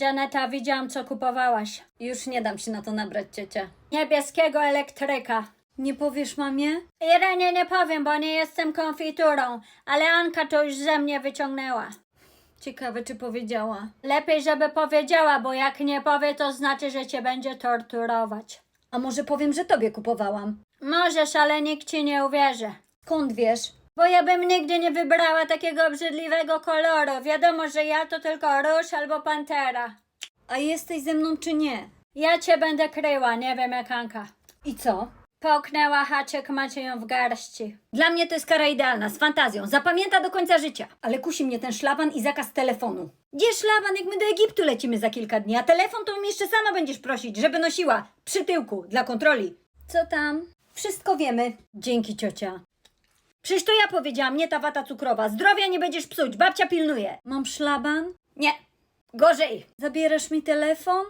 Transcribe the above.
Janeta, widziałam co kupowałaś. Już nie dam się na to nabrać, ciocia. Niebieskiego elektryka. Nie powiesz mamie? Irenie nie powiem, bo nie jestem konfiturą, ale Anka to już ze mnie wyciągnęła. Ciekawe, czy powiedziała. Lepiej, żeby powiedziała, bo jak nie powie, to znaczy, że cię będzie torturować. A może powiem, że tobie kupowałam? Możesz, ale nikt ci nie uwierzy. Skąd wiesz? Bo ja bym nigdy nie wybrała takiego obrzydliwego koloru. Wiadomo, że ja to tylko róż albo pantera. A jesteś ze mną czy nie? Ja cię będę kryła, nie wiem jak Anka. I co? Połknęła haczyk, macie ją w garści. Dla mnie to jest kara idealna, z fantazją. Zapamięta do końca życia. Ale kusi mnie ten szlaban i zakaz telefonu. Gdzie szlaban, jak my do Egiptu lecimy za kilka dni? A telefon to mi jeszcze sama będziesz prosić, żeby nosiła przy tyłku dla kontroli. Co tam? Wszystko wiemy. Dzięki, ciocia. Przecież to ja powiedziałam, nie ta wata cukrowa. Zdrowia nie będziesz psuć, babcia pilnuje. Mam szlaban? Nie. Gorzej. Zabierasz mi telefon?